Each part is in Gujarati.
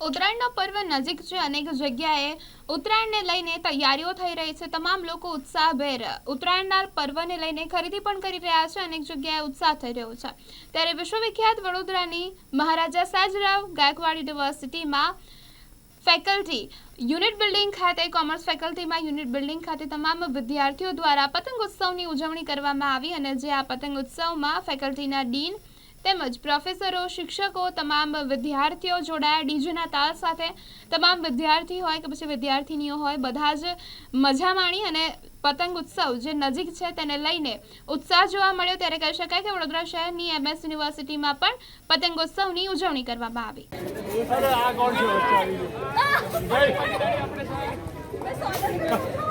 ઉત્તરાયણનો પર્વ નજીક છે, અનેક જગ્યાએ ઉત્તરાયણને લઈને તૈયારીઓ થઈ રહી છે. તમામ લોકો ઉત્સાહભેર ઉત્તરાયણના પર્વને લઈને ખરીદી પણ કરી રહ્યા છે, અનેક જગ્યાએ ઉત્સાહ થઈ રહ્યો છે. ત્યારે વિશ્વવિખ્યાત વડોદરાની મહારાજા સાજરાવ ગાયકવાડ યુનિવર્સિટીમાં ફેકલ્ટી, યુનિટ બિલ્ડિંગ ખાતે, કોમર્સ ફેકલ્ટીમાં યુનિટ બિલ્ડિંગ ખાતે તમામ વિદ્યાર્થીઓ દ્વારા પતંગ ઉત્સવની ઉજવણી કરવામાં આવી અને જે આ પતંગ ઉત્સવમાં ફેકલ્ટીના ડીન તેમજ પ્રોફેસરો શિક્ષકો તમામ વિદ્યાર્થીઓ જોડાયા ડીજેના તાલ સાથે. તમામ વિદ્યાર્થી હોય કે પછી વિદ્યાર્થીનીઓ હોય બધા જ મજા માણી અને પતંગ ઉત્સવ જે નજીક છે તેને લઈને ઉત્સાહ જોવા મળ્યો. ત્યારે કહી શકાય કે વડોદરા શહેરની એમએસ યુનિવર્સિટીમાં પણ પતંગોત્સવની ઉજવણી કરવામાં આવી.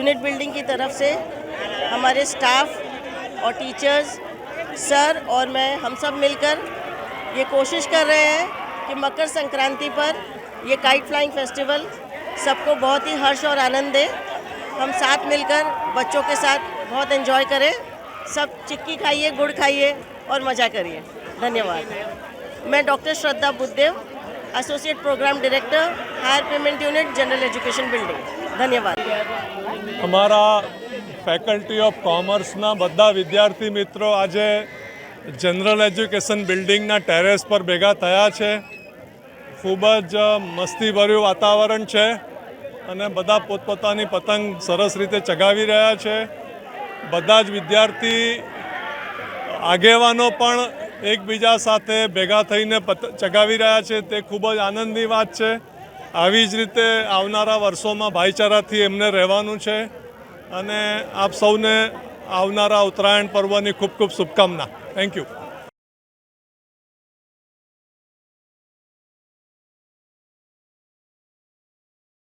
यूनिट बिल्डिंग की तरफ़ से हमारे स्टाफ और टीचर्स, सर और मैं, हम सब मिलकर ये कोशिश कर रहे हैं कि मकर संक्रांति पर ये काइट फ्लाइंग फेस्टिवल सबको बहुत ही हर्ष और आनंद दे। हम साथ मिलकर बच्चों के साथ बहुत एंजॉय करें। सब चिक्की खाइए, गुड़ खाइए और मज़ा करिए। धन्यवाद। मैं doctor Shraddha Buddhadev associate program director higher payment unit general education building ધન્યવાદ. અમારા ફેકલ્ટી ઓફ કોમર્સના બધા વિદ્યાર્થી મિત્રો આજે જનરલ એજ્યુકેશન બિલ્ડિંગના ટેરેસ પર ભેગા થયા છે. ખૂબ જ મસ્તીભર્યું વાતાવરણ છે અને બધા પોતપોતાની પતંગ સરસ રીતે ચગાવી રહ્યા છે. બધા જ વિદ્યાર્થી આગેવાનો પણ એકબીજા સાથે ભેગા થઈને ચગાવી રહ્યા છે. તે ખૂબ જ આનંદની વાત છે. આવી જ રીતે આવનારા વર્ષોમાં ભાઈચારાથી એમને રહેવાનું છે અને આપ સૌને આવનારા ઉત્તરાયણ પર્વની ખૂબ ખૂબ શુભકામના. Thank you